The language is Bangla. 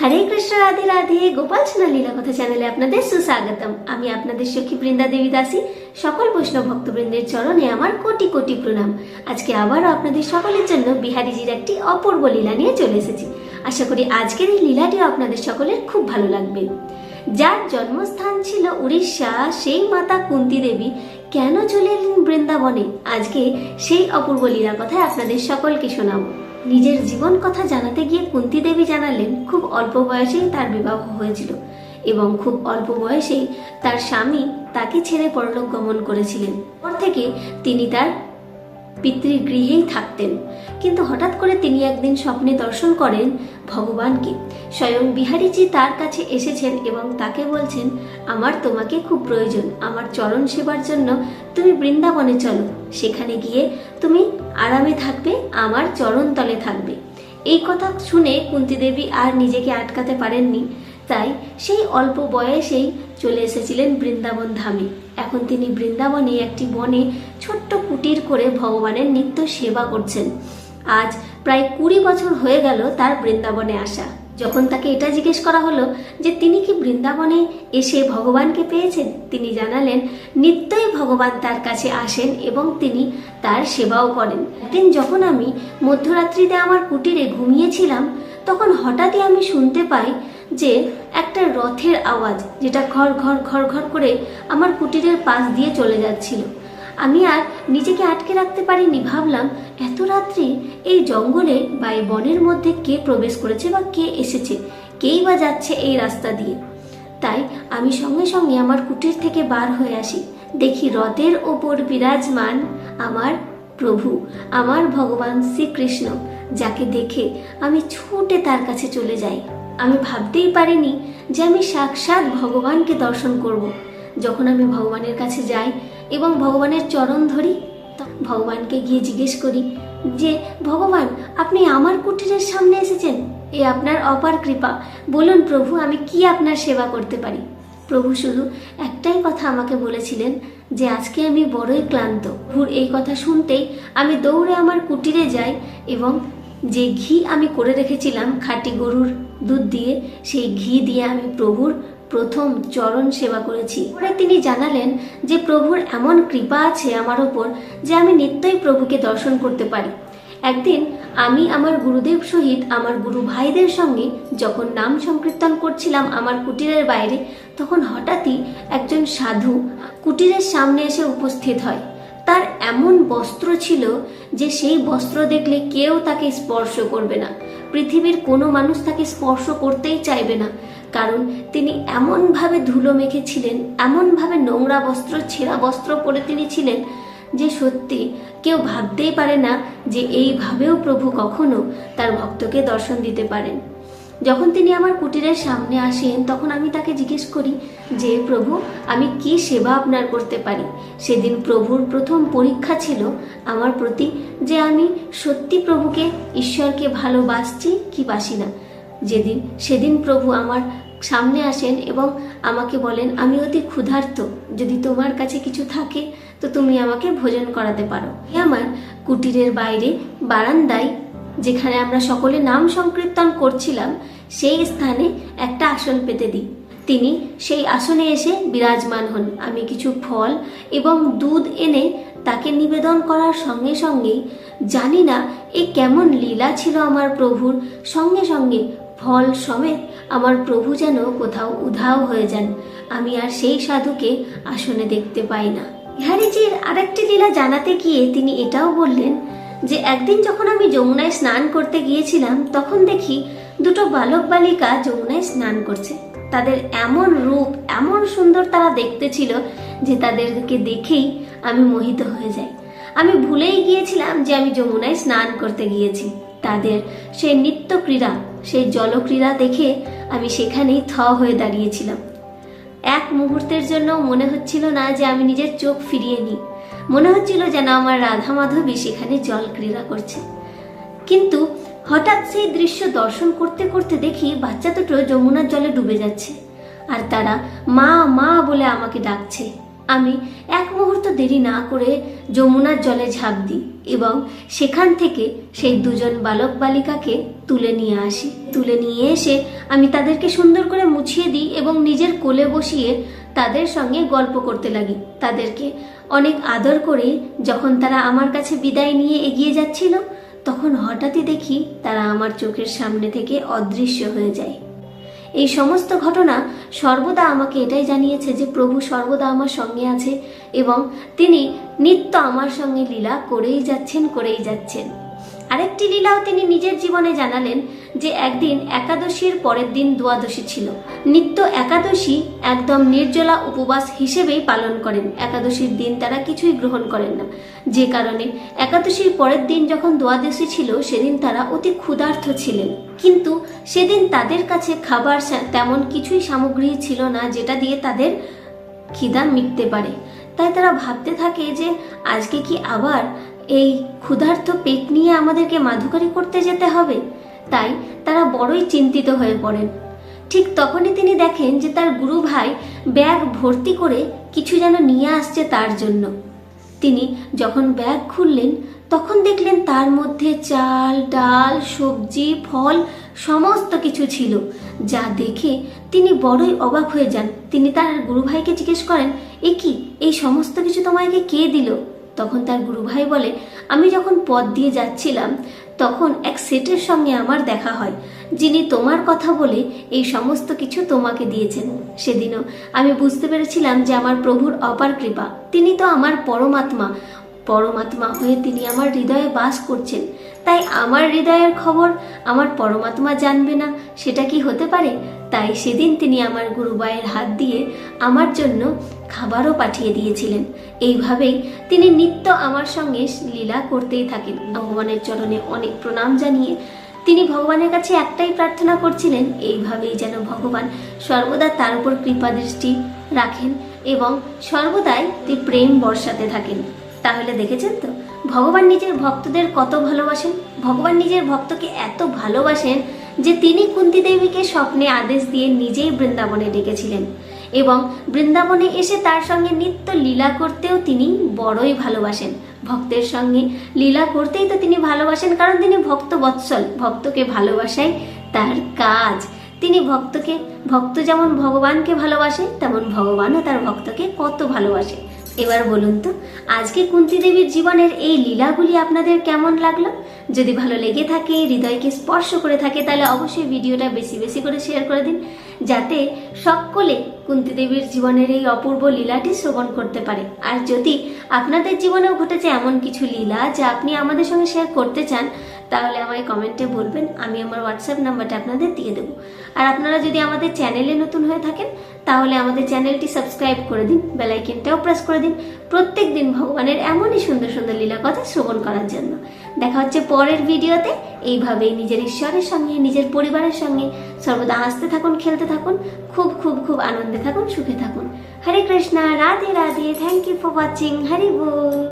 হরে কৃষ্ণ, রাধে রাধে। গোপাল সোনা লীলা কথা চ্যানেলে আপনাদের সুস্বাগতম। আমি আপনাদের সখী বৃন্দা দেবী দাসী সকল বৈষ্ণব ভক্তবৃন্দের চরণে আমার কোটি কোটি প্রণাম। আজকে আবারও আপনাদের সকলের জন্য বিহারীজির একটি অপূর্ব লীলা নিয়ে চলে এসেছি। আশা করি আজকের এই লীলাটিও আপনাদের সকলের খুব ভালো লাগবে। যার জন্মস্থান ছিল উড়িষ্যা, সেই মাতা কুন্তি দেবী কেন চলে এলেন বৃন্দাবনে? আজকে সেই অপূর্ব লীলার কথায় আপনাদের সকলকে শোনাবো। নিজের জীবন কথা জানাতে গিয়ে কুন্তি দেবী জানালেন, খুব অল্প বয়সেই তার বিবাহ হয়েছিল এবং খুব অল্প বয়সেই তার স্বামী তাকে ছেড়ে পরলোক গমন করেছিলেন। পর থেকে তিনি তার পিতৃগৃহেই থাকতেন। কিন্তু হঠাৎ করে তিনি একদিন স্বপ্নে দর্শন করেন ভগবানকে। স্বয়ং বিহারীজি তার কাছে এসেছেন এবং তাকে বলছেন, আমার তোমাকে খুব প্রয়োজন, আমার চরণ সেবার জন্য তুমি বৃন্দাবনে চলো। সেখানে গিয়ে তুমি আরামে থাকবে, আমার চরণ তলে থাকবে। এই কথা শুনে কুন্তি দেবী আর নিজেকে আটকাতে পারেননি। তাই সেই অল্প বয়সেই চলে এসেছিলেন বৃন্দাবন ধামে। এখন তিনি বৃন্দাবনে একটি বনে ছোট্ট কুটির করে ভগবানের নিত্য সেবা করছেন। আজ প্রায় কুড়ি বছর হয়ে গেল তার বৃন্দাবনে আসা। যখন তাকে এটা জিজ্ঞেস করা হলো যে তিনি কি বৃন্দাবনে এসে ভগবানকে পেয়েছেন, তিনি জানালেন, নিত্যই ভগবান তার কাছে আসেন এবং তিনি তার সেবাও করেন। একদিন যখন আমি মধ্যরাত্রিতে আমার কুটিরে ঘুমিয়েছিলাম, তখন হঠাৎই আমি শুনতে পাই যে একটা রথের আওয়াজ, যেটা ঘর ঘর ঘর ঘর করে আমার কুটিরের পাশ দিয়ে চলে যাচ্ছিল। আমি আর নিজেকে আটকে রাখতে পারিনি, ভাবলাম এত রাত্রে এই জঙ্গলে বা এই বনের মধ্যে কে প্রবেশ করেছে বা কে এসেছে? কেই বা যাচ্ছে এই রাস্তা দিয়ে? তাই আমি সঙ্গে সঙ্গে আমার কুটির থেকে বার হয়ে আসি। দেখি রথের ওপর বিরাজমান আমার প্রভু, আমার ভগবান শ্রীকৃষ্ণ, যাকে দেখে আমি ছুটে তার কাছে চলে যাই। আমি ভাবতেই পারিনি যে আমি সাক্ষাৎ ভগবানকে দর্শন করব। যখন আমি ভগবানের কাছে যাই এবং ভগবানের চরণ ধরি ভগবানকে গিয়ে জিজ্ঞেস করি যে, ভগবান, আপনি আমার কুটিরের সামনে এসেছেন? এ আপনার অপার কৃপা। বলুন প্রভু, আমি কি আপনার সেবা করতে পারি? প্রভু শুধু একটাই কথা আমাকে বলেছিলেন যে, আজকে আমি বড়ই ক্লান্ত। ভুর এই কথা শুনতেই আমি দৌড়ে আমার কুটিরে যাই এবং যে ঘি আমি করে রেখেছিলাম খাঁটি গরুর দুধ দিয়ে, সেই ঘি দিয়ে আমি প্রভুর প্রথম চরণ সেবা করেছি। পরে তিনি জানালেন যে, প্রভুর এমন কৃপা আছে আমার ওপর যে আমি নিত্যই প্রভুকে দর্শন করতে পারি। একদিন আমি আমার গুরুদেব সহিত আমার গুরু ভাইদের সঙ্গে যখন নাম সংকীর্তন করছিলাম আমার কুটিরের বাইরে, তখন হঠাৎই একজন সাধু কুটিরের সামনে এসে উপস্থিত হয়। তার এমন বস্ত্র ছিল যে, সেই বস্ত্র দেখলে কেউ তাকে স্পর্শ করবে না। পৃথিবীর কোনো মানুষ তাকে স্পর্শ করতেই চাইবে না। কারণ তিনি এমনভাবে ধুলো মেখেছিলেন, এমনভাবে নোংরা বস্ত্র, ছেঁড়া বস্ত্র পরে তিনি ছিলেন যে সত্যি কেউ ভাবতেই পারে না যে এইভাবেও প্রভু কখনো তার ভক্তকে দর্শন দিতে পারেন। যখন তিনি আমার কুটিরের সামনে আসেন, তখন আমি তাকে জিজ্ঞেস করি যে, প্রভু, আমি কি সেবা আপনার করতে পারি? সেদিন প্রভুর প্রথম পরীক্ষা ছিল আমার প্রতি যে আমি সত্যি প্রভুকে, ঈশ্বরকে ভালোবাসছি কি বাসি না। যেদিন, সেদিন প্রভু আমার সামনে আসেন এবং আমাকে বলেন, আমি অতি ক্ষুধার্ত। যদি তোমার কাছে কিছু থাকে, তো তুমি আমাকে ভোজন করাতে পারো। আমার কুটিরের বাইরে বারান্দায়, যেখানে আমরা সকলে নাম সংকীর্তন করছিলাম, সেই স্থানে একটা আসন পেতে দিই। তিনি সেই আসনে এসে বিরাজমান হন। আমি কিছু ফল এবং দুধ এনে তাকে নিবেদন করার সঙ্গে সঙ্গেই, জানি না এ কেমন লীলা ছিল আমার প্রভুর। সঙ্গে সঙ্গে ফল সমেত আমার প্রভু যেন কোথাও উধাও হয়ে যান, আমি আর সেই সাধুকে আসনে দেখতে পাই না। বিহারীজির আরেকটি লীলা জানাতে গিয়ে তিনি এটাও বললেন যে, একদিন যখন আমি যমুনায় স্নান করতে গিয়েছিলাম, তখন দেখি দুটো বালক বালিকা যমুনায় স্নান করছে। তাদের এমন রূপ, এমন সুন্দর তারা দেখতে ছিল যে, তাদেরকে দেখেই আমি মোহিত হয়ে যাই। আমি ভুলেই গিয়েছিলাম যে, আমি যমুনায় স্নান করতে গিয়েছি। তাদের সেই নিত্য ক্রীড়া সেই জলক্রীড়া দেখে আমি সেখানেই থ হয়ে দাঁড়িয়েছিলাম। এক মুহূর্তের জন্য মনে হচ্ছিল না যে আমি নিজের চোখ ফিরিয়ে নিই। মনে হচ্ছিল যেন আমার রাধা মাধবী সেখানে জল ক্রীড়া করছে। কিন্তু হঠাৎ সেই দৃশ্য দর্শন করতে করতে দেখি বাচ্চা দুটো যমুনার জলে ডুবে যাচ্ছে। আর তারা মা মা বলে আমাকে ডাকছে। আমি এক মুহূর্ত দেরি না করে যমুনার জলে ঝাঁপ দিই এবং সেখান থেকে সেই দুজন বালক বালিকাকে তুলে নিয়ে আসি। তুলে নিয়ে এসে আমি তাদেরকে সুন্দর করে মুছিয়ে দিই এবং নিজের কোলে বসিয়ে তাদের সঙ্গে গল্প করতে লাগি। তাদেরকে অনেক আদর করে যখন তারা আমার কাছে বিদায় নিয়ে এগিয়ে যাচ্ছিল, তখন হঠাৎই দেখি তারা আমার চোখের সামনে থেকে অদৃশ্য হয়ে যায়। এই সমস্ত ঘটনা সর্বদা আমাকে এটাই জানিয়েছে যে প্রভু সর্বদা আমার সঙ্গে আছে এবং তিনি নিত্য আমার সঙ্গে লীলা করেই যাচ্ছেন করেই যাচ্ছেন। আরেকটি লীলাও তিনি নিজের জীবনে জানালেন যে একদিন একাদশীর পরের দিন দ্বাদশী ছিল। নিত্য একাদশী একদম নির্জলা উপবাস হিসেবেই পালন করেন। একাদশীর দিন তারা কিছুই গ্রহণ করেন না। যে কারণে একাদশীর পরের দিন যখন দ্বাদশী ছিল, সেদিন তারা অতি ক্ষুধার্ত ছিলেন। কিন্তু সেদিন তাদের কাছে খাবার তেমন কিছুই সামগ্রী ছিল না, যেটা দিয়ে তাদের খিদা মিটতে পারে। তাই তারা ভাবতে থাকে যে, আজকে কি আবার এই ক্ষুধার্ত পেট নিয়ে আমাদেরকে মাধুকারি করতে যেতে হবে। তাই তারা বড়ই চিন্তিত হয়ে পড়েন। ঠিক তখনই তিনি দেখেন যে তার গুরু ভাই ব্যাগ ভর্তি করে কিছু যেন নিয়ে আসছে তার জন্য। তিনি যখন ব্যাগ খুললেন, তখন দেখলেন তার মধ্যে চাল, ডাল, সবজি, ফল সমস্ত কিছু ছিল। যা দেখে তিনি বড়ই অবাক হয়ে যান। তিনি তার গুরুভাইকে জিজ্ঞেস করেন, এ কি? এই সমস্ত কিছু তোমাকে কে দিল? তখন তার গুরুভাই বলে, আমি যখন পথ দিয়ে যাচ্ছিলাম, তখন এক সেটের সঙ্গে আমার দেখা হয়, যিনি তোমার কথা বলে এই সমস্ত কিছু তোমাকে দিয়েছেন। সেদিনও আমি বুঝতে পেরেছিলাম যে আমার প্রভুর অপার কৃপা। তিনি তো আমার পরমাত্মা। পরমাত্মা হয়ে তিনি আমার হৃদয়ে বাস করছেন। তাই আমার হৃদয়ের খবর আমার পরমাত্মা জানবে না, সেটা কি হতে পারে? তাই সেদিন তিনি আমার গুরুবায়ের হাত দিয়ে আমার জন্য খাবারও পাঠিয়ে দিয়েছিলেন। এইভাবেই তিনি নিত্য আমার সঙ্গে লীলা করতেই থাকেন। ভগবানের চরণে অনেক প্রণাম জানিয়ে তিনি ভগবানের কাছে একটাই প্রার্থনা করছিলেন, এইভাবেই যেন ভগবান সর্বদা তার উপর কৃপা দৃষ্টি রাখেন এবং সর্বদাই তিনি প্রেম বর্ষাতে থাকেন। তাহলে দেখেছেন তো? ভগবান নিজের ভক্তদের কত ভালোবাসেন? ভগবান নিজের ভক্তকে এত ভালোবাসেন যে তিনি কুন্তি দেবীকে স্বপ্নে আদেশ দিয়ে নিজেই বৃন্দাবনে ডেকেছিলেন। এবং বৃন্দাবনে এসে তার সঙ্গে নিত্য লীলা করতেও তিনি বড়ই ভালোবাসেন। ভক্তের সঙ্গে লীলা করতেই তো তিনি ভালোবাসেন, কারণ তিনি ভক্ত বৎসল ভক্তকে ভালোবাসাই তার কাজ। তিনি ভক্তকে, ভক্ত যেমন ভগবানকে ভালোবাসে, তেমন ভগবানও তার ভক্তকে কত ভালোবাসে। এবার বলুন তো, আজকে কুন্তি দেবীর জীবনের এই লীলাগুলি আপনাদের কেমন লাগল? যদি ভালো লেগে থাকে, হৃদয়কে স্পর্শ করে থাকে, তাহলে অবশ্যই ভিডিওটা বেশি বেশি করে শেয়ার করে দিন, যাতে সকলে কুন্তি দেবীর জীবনের এই অপূর্ব লীলাটি শ্রবণ করতে পারে। আর যদি আপনাদের জীবনেও ঘটেছে এমন কিছু লীলা যা আপনি আমাদের সঙ্গে শেয়ার করতে চান, তাহলে আমায় কমেন্টে বলবেন, আমি আমার হোয়াটসঅ্যাপ নাম্বারটা আপনাদের দিয়ে দেবো। আর আপনারা যদি আমাদের চ্যানেলে নতুন হয়ে থাকেন, তাহলে আমাদের চ্যানেলটি সাবস্ক্রাইব করে দিন বেলাইকেনটাও প্রেস করে দিন। প্রত্যেক দিন ভগবানের এমনই সুন্দর সুন্দর লীলা কথা শ্রবণ করার জন্য। দেখা হচ্ছে পরের ভিডিওতে। এইভাবেই নিজের ঈশ্বরের সঙ্গে, নিজের পরিবারের সঙ্গে সর্বদা হাসতে থাকুন, খেলতে থাকুন, খুব খুব খুব আনন্দে থাকুন, সুখে থাকুন। Hare Krishna, Radhe Radhe thank you for watching Hari ball.